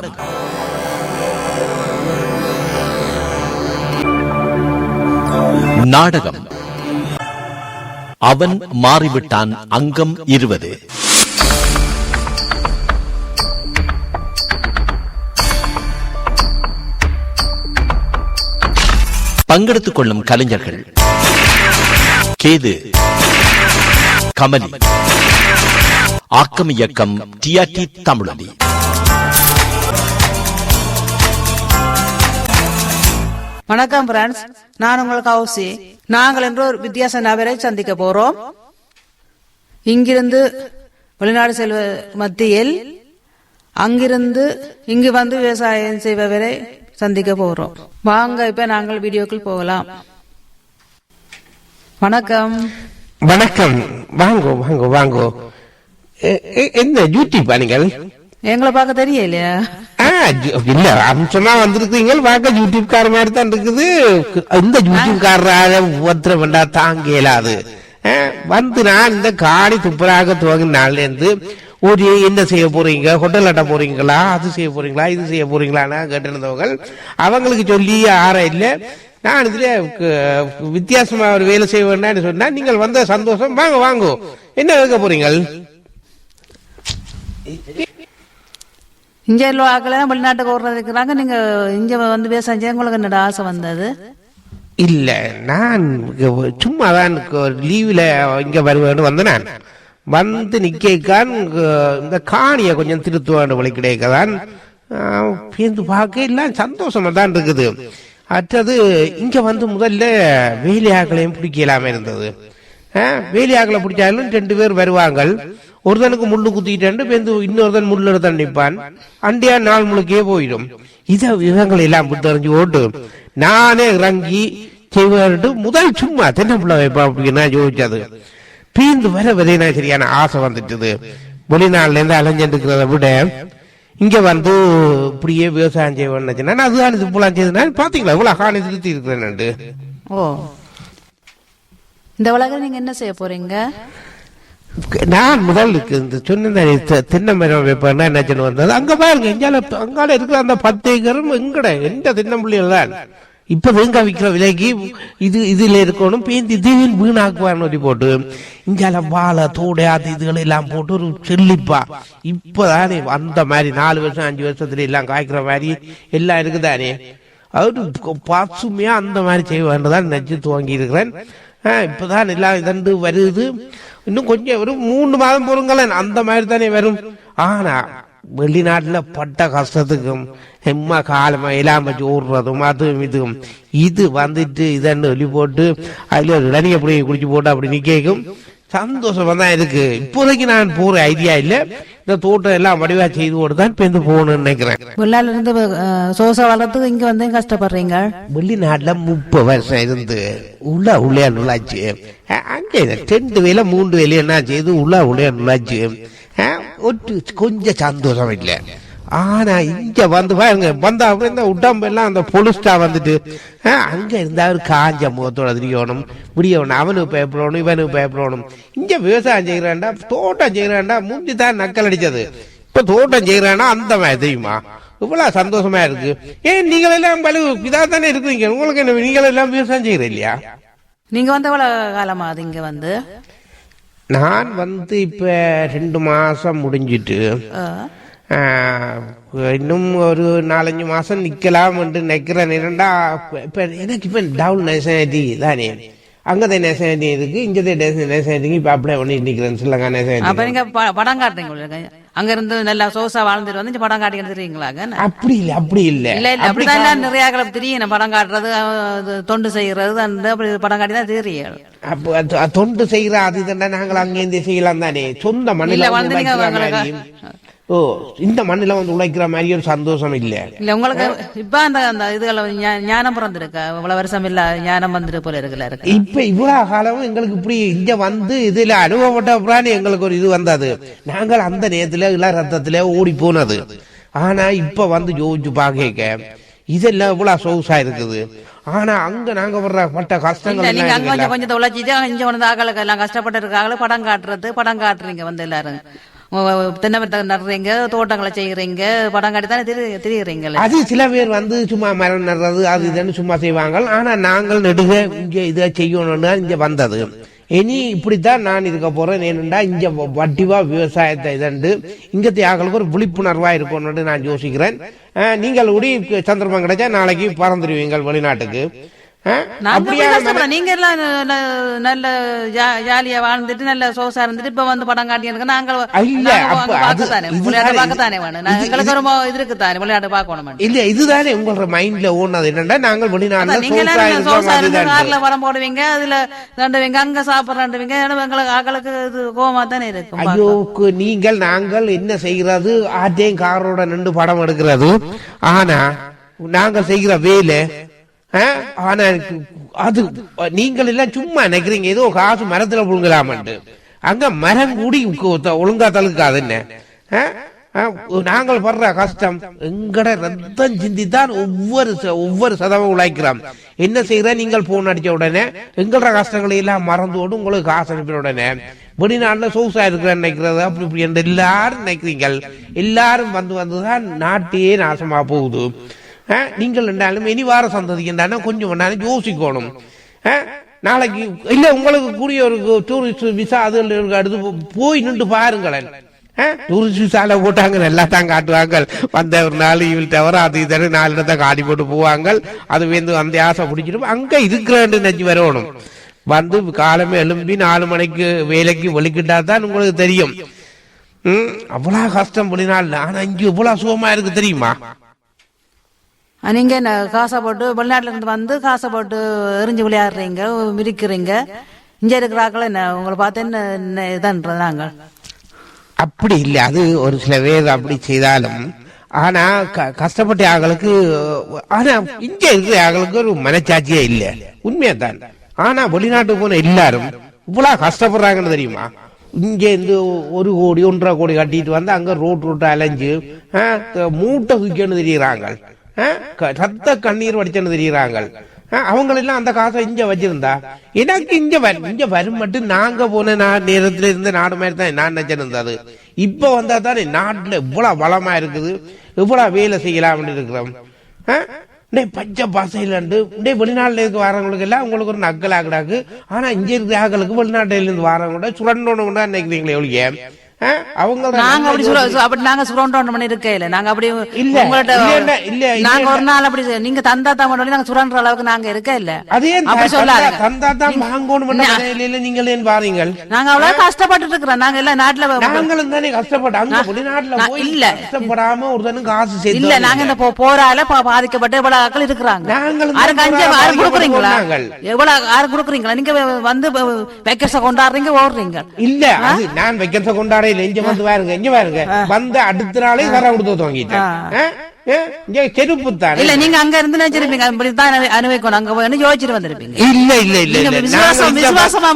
நாடகம் நாடகம். அவன் மாறிவிட்டான் அங்கம் இருபது. பங்கெடுத்துக் கொள்ளும் கலைஞர்கள். கேது. கமலி. ஆக்கம் இயக்கம் டிஆர்டி தமிழொலி. வணக்கம் பிரான்ஸ் நான் உங்களுக்கு ஹவுசி நாங்கள் என்று ஒரு வித்தியாச நபரை சந்திக்க போறோம். இங்கிருந்து வெளிநாடு செல்வ மத்தியில் அங்கிருந்து இங்கு வந்து விவசாயம் செய்பவரை சந்திக்க போறோம். வாங்க இப்ப நாங்கள் வீடியோக்குள் போகலாம். வணக்கம். வணக்கம். வாங்கோ வாங்கோ வாங்கோ. என்ன யூடியூப்பா நீங்கள்? எங்களை பார்க்க தெரியலையா? இல்ல அம்சமா வந்திருக்கீங்க பார்க்க யூடியூப் கார மாதிரி தான் இருக்குது. இந்த யூடியூப் காரராக உபத்திரம் வேண்டா தாங்க இயலாது. ஆ, வந்து நான் இந்த காணி துப்புராக துவங்கின இருந்து ஒரு என்ன செய்ய போறீங்க? ஹோட்டல் அட்ட போறீங்களா? அது செய்ய போறீங்களா? இது செய்ய போறீங்களான்னு கேட்டிருந்தவங்க அவங்களுக்கு சொல்லி ஆற இல்லை. நான் இதுல வித்தியாசமா ஒரு வேலை செய்ய வேண்டாம்னு சொன்னா நீங்கள் வந்த சந்தோஷம் வாங்க வாங்க. என்ன வைக்க போறீங்க இங்கே உள்ள ஆக்களை வெளிநாட்டுக்கு ஓடுறதுக்குறாங்க நீங்கள் இங்கே வந்து பேசஞ்சு உங்களுக்கு என்னோட ஆசை வந்தது? இல்லை நான் சும்மா தான் லீவில் இங்கே வருவேன்னு வந்தேன் நான் வந்து நிற்கான் இந்த காணியை கொஞ்சம் திருத்துவாண்டு வழி கிடைக்கதான் பேருந்து பார்க்க எல்லாம் சந்தோஷமாக தான் இருக்குது. அடுத்தது இங்கே வந்து முதல்ல வேலையாக்களையும் பிடிக்கலாமே இருந்தது. வேலையாக்களை பிடிச்சாலும் ரெண்டு பேர் வருவாங்க. ஒருத்தனுக்கு முள்ளு குத்திட்டு பேருந்து இன்னொருத்தன் முள்ளு எடுத்து நிற்பான் அண்டியா நாள் முழுக்கே போயிடும். இதை விவரங்கள் எல்லாம் தெரிஞ்சு ஓட்டு. நானே இறங்கி செய்வார்ட்டு முதல் சும்மா தென்னப்புள்ள வைப்பா அப்படின்னு யோசிச்சது. பீந்து வர வரையினா சரியான ஆசை வந்துட்டுது. வெளிநாட்டுல இருந்து அலைஞ்சிட்டு விட இங்க வந்து இப்படியே விவசாயம் செய்வேன்னு நான் அதுதான் இது போலாம் செய்தனா. பாத்தீங்களா? இவ்வளவு ஹானி திருத்தி இருக்கிறேன் ஓ. இந்த உலகம் நீங்க என்ன செய்ய போறீங்க? நான் முதல் இந்த சொன்ன தென்னை மரம் வைப்பேன்னா என்ன வந்தது? அங்க பாருங்க எங்கால அங்கால இருக்கிற அந்த பத்து ஏக்கரும் எங்கட எந்த தென்னம்பிள்ளைகள் தான் இப்ப தேங்காய் விற்கிற விலைக்கு இது இதுல இருக்கணும் பேந்தி இதையும் வீணாக்குவார்னு சொல்லி போட்டு இங்கால வாழை தோடை அது இதுகள் எல்லாம் போட்டு ஒரு செல்லிப்பா. இப்பதானே அந்த மாதிரி நாலு வருஷம் அஞ்சு வருஷத்துல எல்லாம் காய்க்கிற மாதிரி எல்லாம் இருக்குதானே? அது பசுமையா அந்த மாதிரி செய்ய வேண்டதான் நினைச்சு துவங்கி இருக்கிறேன் ஆ, இப்பதான் எல்லாம் இதண்டு வருது. இன்னும் கொஞ்சம் ஒரு மூணு மாதம் பொறுங்களேன். அந்த மாதிரி தானே வரும். ஆனால் வெளிநாட்டில் பட்ட கஷ்டத்துக்கும் எம்மா காலமாக எல்லாம் வச்சு ஓடுறதும் அதுவும் இதுவும். இது வந்துட்டு இதன்னு சொல்லி போட்டு அதில் ஒரு இளநிய அப்படி குடிச்சு போட்டு அப்படி நிற்கும் சந்தோஷமா தான் இருக்கு இப்போதைக்கு நான் போற ஐடியா இல்ல. இந்த தோட்டம் எல்லாம் வடிவா செய்து போட்டு தான் இப்ப இந்த போகணும்னு நினைக்கிறேன். வெளிநாட்டுல இருந்து சோசா வளர்த்துக்கு இங்க வந்து கஷ்டப்படுறீங்க? வெளிநாட்டுல முப்பது வருஷம் இருந்து உள்ள உள்ளே நுழைச்சு அங்கே ரெண்டு வேலை மூன்று வேலை என்ன செய்து உள்ள உள்ளே நுழைச்சு ஒரு கொஞ்சம் சந்தோஷம் இல்லை. ஆனா இங்க வந்து பாருங்க வந்தா இந்த உடம்பு எல்லாம் அந்த பொலிஸ்டா வந்துட்டு அங்க இருந்தா ஒரு காஞ்ச முகத்தோட திரியணும் முடியணும் அவனுக்கு பயப்படணும் இவனுக்கு பயப்படணும். இங்க விவசாயம் செய்யறான்டா தோட்டம் செய்யறான்டா முந்தி தான் நக்கல் அடிச்சது. இப்ப தோட்டம் செய்யறான்னா அந்த மாதிரி தெரியுமா? இவ்வளவு சந்தோஷமா இருக்கு. ஏன் நீங்கள் எல்லாம் பல இதா தானே இருக்கீங்க உங்களுக்கு என்ன நீங்கள் எல்லாம் விவசாயம் செய்யற இல்லையா நீங்க வந்து எவ்வளவு காலமா அது இங்க வந்து? நான் வந்து இப்ப ரெண்டு மாசம் முடிஞ்சிட்டு இன்னும் ஒரு நாலஞ்சு மாசம் நிக்கலாம் என்று நினைக்கிறேன் என்னடா இப்ப எனக்கு இப்ப டவுன் நேஷனாலிட்டி தானே அங்கதான் நேஷனாலிட்டி இருக்கு இங்கதான் நேஷனாலிட்டி இப்ப அப்ளை பண்ணி நிக்கிறேன் ஸ்ரீலங்கா அப்ப நேஷனாலிட்டி நீங்க ப- படம் காட்டுறீங்க. அங்க இருந்து நல்லா சோசா வாழ்ந்துட்டு வந்து படம் காட்டி தெரியுங்களாங்க அப்படி இல்ல அப்படி இல்ல இல்ல இல்ல அப்படி அப்படிதான் நிறைய தெரியும் படம் காட்டுறது தொண்டு செய்யறது அந்த அப்படி படம் காட்டி தான் தெரியும் அப்ப தொண்டு செய்யற அது இதெல்லாம் நாங்கள் அங்கேருந்து செய்யலாம் தானே சொந்த மண்ணில வந்து ஓ இந்த மண்ணில வந்து உழைக்கிற மாதிரி ஒரு சந்தோஷம் இல்ல. இல்ல உங்களுக்கு இப்ப அந்த அந்த இதுகளை ஞானம் பிறந்திருக்கா? இவ்வளவு வருஷம் இல்ல ஞானம் வந்துட்டு போல இருக்குல்ல இருக்கு. இப்ப இவ்வளவு காலம் எங்களுக்கு இப்படி இங்க வந்து இதுல அனுபவப்பட்ட எங்களுக்கு ஒரு இது வந்தது. நாங்கள் அந்த நேரத்துல இள ரத்தத்துல ஓடி போனது. ஆனா இப்ப வந்து யோசிச்சு பாக்க இதெல்லாம் இவ்வளவு சொகுசா இருக்குது. ஆனா அங்க நாங்க வர்ற பட்ட கஷ்டங்கள் நீங்க எல்லாம் அங்க. கொஞ்சம் கொஞ்சம் உழைச்சிட்டு இங்க வந்து ஆக்களுக்கு எல்லாம் கஷ்டப்பட்டு இருக்காங்களே படம் காட்டுறது படம் காட்டுறீங்க வந்து எல்லாரும். தென்னை மரத்தை நடுறீங்க தோட்டங்களை செய்யறீங்க படம் காட்டி தானே திரி அது சில பேர் வந்து சும்மா மரம் நடுறது அது இதுன்னு சும்மா செய்வாங்க. ஆனா நாங்கள் நெடுக இங்கே இதை செய்யணும்னு இங்க வந்தது. இனி இப்படித்தான் நான் இருக்க போறேன். ஏனென்றா இங்க வட்டிவா விவசாயத்தை இதண்டு இங்க தியாகளுக்கு ஒரு விழிப்புணர்வா இருக்கணும்னு நான் யோசிக்கிறேன். நீங்கள் உடி சந்தர்ப்பம் கிடைச்சா நாளைக்கு பறந்துருவீங்க வெளிநாட்டுக்கு. நாங்க எல்லாம் நல்ல ஜாலியா வாழ்ந்துட்டு நல்ல சொகுசா இருந்துட்டு இப்ப வந்து படம் காட்டியிருக்க நாங்கள் இல்ல, நாங்க அப்ப அங்க அது- பார்க்கத்தானே விளையாட்டு பார்க்கத்தானே வேணும். எங்களுக்கு மோ- இது இருக்குத்தானே விளையாட்டு பார்க்கணும் இல்ல இதுதானே உங்களோட மைண்ட்ல ஓடுனது. என்னன்னா நாங்கள் நீங்க இருக்கிறோம் சொகுசா இருந்து கார்ல படம் போடுவீங்க அதுல ரெண்டுவீங்க அங்க சாப்பிடுறீங்க எங்களுக்கு ஆக்களுக்கு இது கோவமா தானே இருக்கும் ஐயோ நீங்கள் நாங்கள் என்ன செய்கிறது? ஆட்டையும் காரோட நின்று படம் எடுக்கிறது. ஆனா நாங்கள் செய்கிற வேலை ஆனா அது நீங்கள் எல்லாம் சும்மா நினைக்கிறீங்க. ஏதோ காசு மரத்துல புழுங்கலாமன்ட்டு. அங்க மரம் கூடி ஒழுங்கா தழுக்காது என்ன? ஆ? ஆ, நாங்கள் படுற கஷ்டம் எங்கட ரத்தம் சிந்தித்தான் ஒவ்வொரு ச- ஒவ்வொரு சதவம் உழைக்கிறோம் என்ன செய்யற நீங்கள் போன் அடிச்ச உடனே எங்களோட கஷ்டங்களை எல்லாம் மறந்தோடு உங்களுக்கு காசு அனுப்பின உடனே வெளிநாட்டில் சொகுசா இருக்கிற நினைக்கிறது அப்படி இப்படி என்று எல்லாரும் நினைக்கிறீங்கள் எல்லாரும் வந்து வந்துதான் நாட்டையே நாசமா போகுது. நீங்கள் என்றாலும் இனி வார சந்ததி என்றாலும் கொஞ்சம் வேணாலும் யோசிக்கணும் ஆ, நாளைக்கு இல்லை உங்களுக்கு கூடிய ஒரு டூரிஸ்ட் விசா அது அடுத்து போய் நின்று பாருங்களேன் டூரிஸ்ட் விசால போட்டாங்க நல்லா தான் காட்டுவாங்க வந்த ஒரு நாள் இவள் தவிர அது இதரு நாலு இடத்த காடி போட்டு போவாங்க அது வந்து அந்த ஆசை பிடிச்சிட்டு அங்கே இருக்கிறேன்னு நெஞ்சு வரணும் வந்து காலமே எழும்பி நாலு மணிக்கு வேலைக்கு வெளிக்கிட்டா தான் உங்களுக்கு தெரியும் ம், கஷ்டம் பண்ணினால் நான் இங்கே இவ்வளோ சுகமா இருக்கு தெரியுமா நீங்க என்ன காசை போட்டு வெளிநாட்டுல இருந்து வந்து காசை போட்டு எரிஞ்சு விளையாடுறீங்க மிதிக்கிறீங்க. இங்க இருக்கிறாக்கள் என்ன? உங்களை பார்த்து என்ன என்ன இதுன்றது நாங்கள் அப்படி இல்லை. அது ஒரு சில பேர் அப்படி செய்தாலும் ஆனா க- கஷ்டப்பட்ட ஆகளுக்கு ஆனா இங்க இருக்கிற ஆகளுக்கு ஒரு மனச்சாட்சியே இல்லை. உண்மையா தான் ஆனா வெளிநாட்டுக்கு போன எல்லாரும் இவ்வளவு கஷ்டப்படுறாங்கன்னு தெரியுமா? இங்க இருந்து ஒரு கோடி ஒன்றரை கோடி கட்டிட்டு வந்து அங்க ரோட் ரோட்டை அலைஞ்சு ஆ, மூட்டை தூக்கின்னு தெரியுறாங்க. ரத்த கண்ணீர் வடிச்சுன்னு தெரியுறாங்க அவங்களெல்லாம் அந்த காசை இங்க வச்சிருந்தா? எனக்கு இங்க வரும் இங்க வரும் மட்டும் நாங்க போன நா- நேரத்துல இருந்து நாடு மாதிரி தான் நான் நினைச்சிருந்தது இப்ப வந்தா தானே நாட்டுல இவ்வளவு வளமா இருக்குது இவ்வளவு வேலை செய்யலாம்னு இருக்கிறோம். ஆ? பச்சை பாசையிலண்டு டே வெளிநாட்டுல இருக்க வரவங்களுக்கு எல்லாம் உங்களுக்கு ஒரு நக்கல் ஆகடாக்கு. ஆனா இங்க இருக்கிற ஆக்களுக்கு வெளிநாட்டுல இருந்து வரவங்க சுரண்டோன்னு நினைக்கிறீங்களே ஒழிய. அவங்க நாங்க அப்படி சுர சு- அப்படி நாங்க சுரண்டோம் பண்ணி இருக்கையில நாங்க அப்படி இல்ல, உங்கள்ட்ட இல்ல, இல்ல, இல்ல, இல்ல. நாங்க ஒரு நாள் அப்படி நீங்க தந்தா தான் பண்ணி நாங்க சுரண்ட அளவுக்கு நாங்க இருக்க இல்ல. அதே அப்படி சொல்லாதீங்க. தந்தா தான் வாங்கணும் நீங்கள் ஏன் பாருங்கள் நாங்க அவ்வளவு கஷ்டப்பட்டு இருக்கிறோம். நாங்க எல்லாம் நாட்டுல நாங்களும் தானே கஷ்டப்பட்டோம் அங்க வெளிநாட்டுல இல்ல. கஷ்டப்படாம ஒருத்தனும் காசு சேர்த்து இல்ல நாங்க இந்த போரால பாதிக்கப்பட்டு எவ்வளவு ஆட்கள் இருக்கிறாங்க? நாங்களும் யாருக்கு தான் அஞ்சு போரால யாரு கொடுக்குறீங்களா? எவ்வளவு யாரு கொடுக்குறீங்களா? நீங்க வந்து வெக்கேஷன் கொண்டாடுறீங்க ஓடுறீங்க. இல்ல அது நான் வைக்கிறத கொண்டாட இங்க வந்து பாருங்க இங்க பாருங்க வந்து அடுத்த நாளே வர கொடுத்து வாங்கிட்டேன் ஆ? ஆ? இங்க செருப்பு தானே? இல்ல நீங்க அங்க இருந்து நினைச்சிருப்பீங்க இப்படித்தான் அனு- அனுபவிக்கணும். அங்க போய் யோசிச்சுட்டு வந்திருப்பீங்க. இல்ல விசுவாசம் விசுவாசமா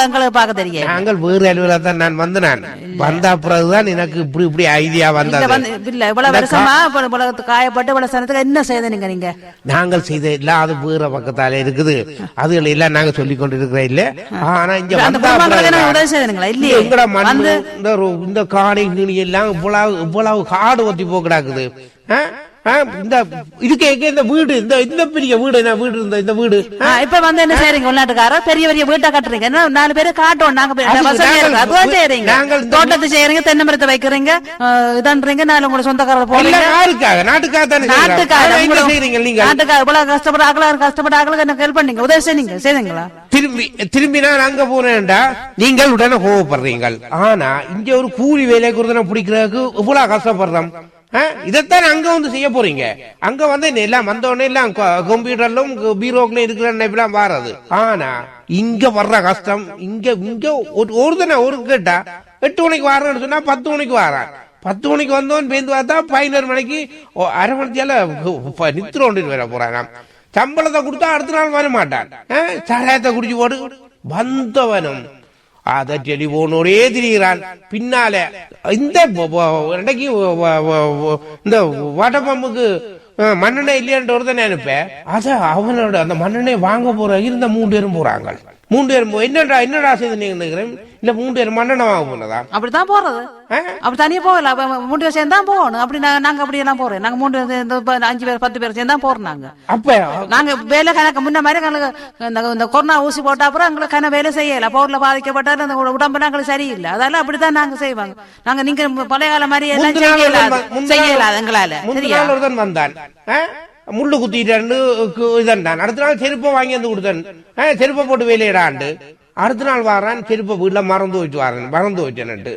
எங்களுக்கு பார்க்க தெரியாது. நாங்கள் வேறு அலுவலக தான் நான் வந்து நான். வந்த பிறகுதான் எனக்கு இப்படி இப்படி ஐடியா வந்தது. வந்து இல்ல இவ்வளவு வருஷமா இப்ப இவ்வளவு காயப்பட்டு இவ்வளவு சனத்துக்கு என்ன செய்த நீங்க நீங்க? நாங்கள் செய்த எல்லாம் அது வேற பக்கத்தால இருக்குது. அதுகளை எல்லாம் நாங்க சொல்லி கொண்டு இருக்கிறோம் இல்ல ஆனா இங்க இந்த காணி எல்லாம் இவ்வளவு இவ்வளவு காடு ஒத்தி போ கிடக்குது ஆ? ஆ, இந்த இதுக்கு இந்த வீடு? இந்த இந்த பெரிய வீடு என்ன வீடு இந்த இந்த வீடு? இப்ப வந்து என்ன செய்றீங்க உள்நாட்டுக்காரர் பெரிய பெரிய வீட்டை கட்டுறீங்க. என்ன நாலு பேரை காட்டும். நாங்க இந்த- தோட்டத்தை செய்யறீங்க தென்னை மரத்தை வைக்கிறீங்க இதன்றீங்க நாலு உங்களோட சொந்தக்காரர் போறீங்க. யாருக்காக நாட்டுக்காக தானே. நாட்டுக்காக என்ன செய்றீங்க நீங்க நாட்டுக்காக இவ்வளவு கஷ்டப்பட ஆகலாம் கஷ்டப்பட ஆகலாம் எனக்கு ஹெல்ப் பண்ணீங்க? உதவி செய்றீங்க செய்தீங்களா? திரும்பி திரும்பி நான் அங்க போனேன்டா நீங்கள் உடனே கோவப்படுறீங்க ஆனா இங்க ஒரு கூலி வேலை கொடுத்தன பிடிக்கிறதுக்கு இவ்வளவு கஷ்டப்படுறோம்? இதைத்தான் அங்க வந்து செய்ய போறீங்க. அங்க வந்து என்ன எல்லாம் வந்தோடனே எல்லாம் கம்ப்யூட்டர்லும் பீரோக்குள்ள இருக்கிற நினைப்பெல்லாம் வாரது. ஆனா இங்க வர்ற கஷ்டம் இங்க இங்க ஒரு ஒரு தின ஒரு கேட்டா எட்டு மணிக்கு வாரன்னு சொன்னா பத்து மணிக்கு வாரான். பத்து மணிக்கு வந்தோன்னு பேந்து பார்த்தா பதினோரு மணிக்கு ஓ, அரை மணித்தால நித்திர ஒன்று வர போறாங்க சம்பளத்தை கொடுத்தா அடுத்த நாள் வர மாட்டான். சாராயத்தை குடிச்சு போடு. வந்தவனும் அத டெலிபோனோடே திரிகிறான். பின்னால இந்த இன்றைக்கு வ- வ- வ- இந்த வடபம்புக்கு மண்ணெண்ணெய் இல்லையன்ற ஒருத்தன் அனுப்பேன் அத அவனோட அந்த மண்ணெண்ணெய் வாங்க போற இருந்த மூன்று பேரும் போறாங்க. மூன்று பேரும் என்னடா என்னடா செய்து நீங்க நினைக்கிறேன்? இல்ல மூன்று பேர் மன்னனமாக போனதா? அப்படித்தான் போறது? அப்படி தனியா போகல. மூணு பேர் சேர்ந்து தான் போகணும். அப்படி நாங்க நாங்க அப்படி எல்லாம் போறோம். நாங்க இப்ப அஞ்சு பேர் பத்து பேர் சேர்ந்து தான் போறோம் நாங்க. அப்ப? நாங்க வேலை கணக்கு முன்ன மாதிரி எங்களுக்கு இந்த கொரோனா ஊசி போட்ட அப்புறம் எங்களுக்கு கன வேலை செய்யல. பவுர்ல பாதிக்கப்பட்டாலும் அந்த உடம்பு எங்களுக்கு சரியில்லை. அதெல்லாம் அப்படித்தான் நாங்க செய்வாங்க. நாங்க நீங்க பழைய காலம் மாதிரி எல்லாம் நாள் எங்களால. சரியா? வந்தான்? முள்ளு குத்திட்டு இதன்டான் அடுத்த நாள் செருப்பை வாங்கி வந்து கொடுத்தன். செருப்பை போட்டு வேலையிடாண்டு. அடுத்த நாள் வாரான் திருப்ப வீட்டில் மறந்து வச்சு வாரன் மறந்து போயிட்டேன்ட்டு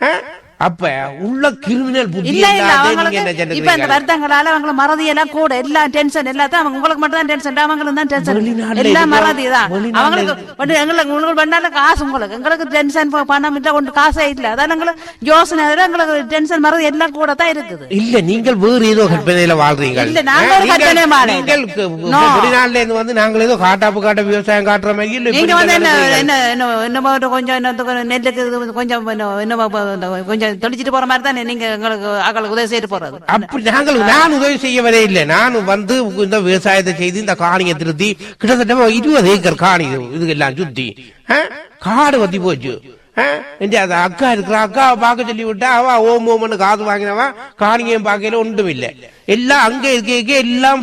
ஆ? அப்ப உள்ள கிரிமினல் புத்தி இப்ப சொல்றீங்க வருத்தங்களால அவங்க மறதி எல்லாம் கூட எல்லாம் டென்ஷன் எல்லாத்தையும் அவங்க உங்களுக்கு மட்டும் தான் டென்ஷன் அவங்களுக்கு தான் டென்ஷன் எல்லாம் மறதி தான் அவங்களுக்கு எங்களுக்கு உங்களுக்கு பண்ணால காசு உங்களுக்கு. எங்களுக்கு டென்ஷன் பணம் இல்ல ஒன்று காசே இல்ல. அதான் எங்களுக்கு யோசனை எங்களுக்கு டென்ஷன் மறதி எல்லாம் கூட தான் இருக்குது. இல்ல நீங்கள் வேறு ஏதோ கற்பனையில வாழ்றீங்க இல்ல, நாங்க ஒரு கற்பனை. வெளிநாட்டுல இருந்து வந்து நாங்கள் ஏதோ காட்டாப்பு காட்ட விவசாயம் காட்டுற மாதிரி இல்ல நீங்க வந்து என்ன. என்ன என்ன கொஞ்சம் நெல்லுக்கு இது கொஞ்சம் இன்னும் தெளிச்சிட்டு போற மாதிரி தானே நீங்க எங்களுக்கு அங்களுக்கு உதவி செய்து போறது. அப்படி நாங்கள் நான் உதவி செய்ய வரே இல்லை. நான் வந்து இந்த விவசாயத்தை செய்து இந்த காணியை திருத்தி கிட்டத்தட்ட இருபது ஏக்கர் காணி இது- எல்லாம் சுத்தி காடு வத்தி போச்சு. ஆ? இந்த அக்கா இருக்கிற அக்காவை பார்க்க சொல்லி விட்டா அவ ஓம் ஓமன்னு காது வாங்கினவா? காணியையும் பார்க்கல ஒன்றும் இல்லை. எல்லாம் அங்க இருக்க எல்லாம்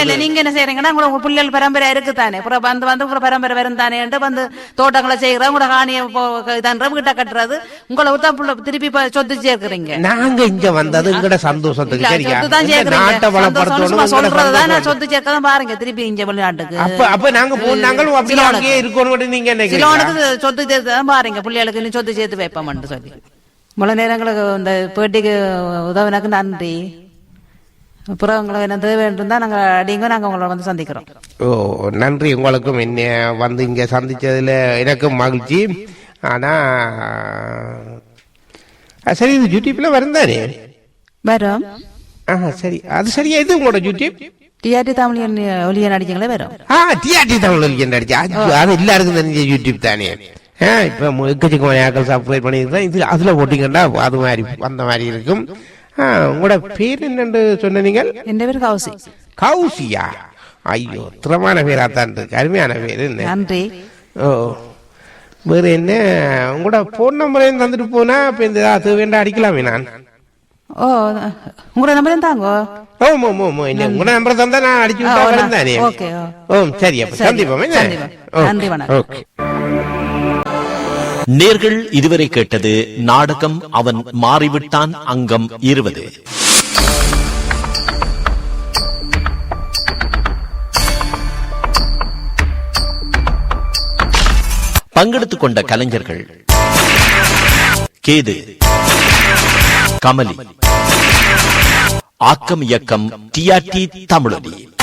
இல்ல நீங்க என்ன செய்றீங்கன்னா உங்க பிள்ளைகள் பரம்பரை இருக்குதானே அப்புறம் வந்து வந்து உங்க பரம்பரை வரும் தானே வந்து தோட்டங்களை செய்யற உங்களோட காணியை வீட்டை கட்டுறது உங்களை விட்டா புள்ள திருப்பி சொத்து சேர்க்கிறீங்க. நாங்க இங்க வந்தது எங்கட சந்தோஷத்துக்கு சரியா? தான். நாட்டை வளப்படுத்தணும் சொல்றதுதான் நான். சொத்து சேர்க்கதான் பாருங்க திருப்பி இங்க வெளிநாட்டுக்கு. அப்ப அப்ப நாங்க போனாங்களும் அப்படியே சிலோனுக்கு. அங்கேயே இருக்கணும் நீங்க நினைக்கிறீங்க? சொத்து சேர்த்து தான் பாருங்க பிள்ளைகளுக்கு சொத்து சேர்த்து வைப்போம்னு சொல்லி. முழு நேரங்களுக்கு இந்த பேட்டிக்கு உதவினாக்கு நன்றி. அப்புறம் உங்களுக்கு என்ன தேவை இருந்தா நாங்க அடிங்க நாங்க உங்களை வந்து சந்திக்கிறோம். ஓ நன்றி. உங்களுக்கும் என்ன வந்து இங்க சந்திச்சதுல எனக்கும் மகிழ்ச்சி. ஆனா அஹ், சரி இது யூடியூப்ல வருந்தானே வரும். ஆஹா சரி. அது சரியா? இது உங்களோட யூடியூப்? டிஆர்டி தமிழ் ஒளிய நடிச்சங்களே வரும். ஆ டிஆர்டி தமிழ் ஒலிக்க நடிச்சு? அது எல்லாருக்கும் தெரிஞ்ச யூடியூப் தானே. ஆ, இப்ப எக்கச்சக்கமான ஆக்கள் சப்ஸ்கிரைப் பண்ணியிருக்கேன் இது அதுல போட்டீங்கன்னா அது மாதிரி அந்த மாதிரி இருக்கும். ஆ, உங்களோட பேர் என்னன்னு சொன்ன நீங்கள்? என் பேர் கௌசி. கௌசியா? ஐயோ திறமான பேரா தான் இருக்கு. அருமையான பேர் என்ன? நன்றி. ஓ வேற என்ன? உங்களோட போன் நம்பரையும் தந்துட்டு போனா? இப்ப இந்த அது வேண்டாம் அடிக்கலாமே நான். ஓ உங்களோட நம்பர் தாங்கோ? ஓம் ஓம் ஓம் இல்ல உங்களோட நம்பரை தந்தா நான் அடிச்சு விட்டா ஓ, தானே? ஓகே, ஓ. சரி அப்ப சந்திப்போம் என்ன? நன்றி, வணக்கம். ஓகே. நேர்கள் இதுவரை கேட்டது நாடகம் அவன் மாறிவிட்டான் அங்கம் இருபது. பங்கெடுத்துக் கொண்ட கலைஞர்கள். கேது. கமலி. ஆக்கம் இயக்கம் டிஆர்டி தமிழொலி.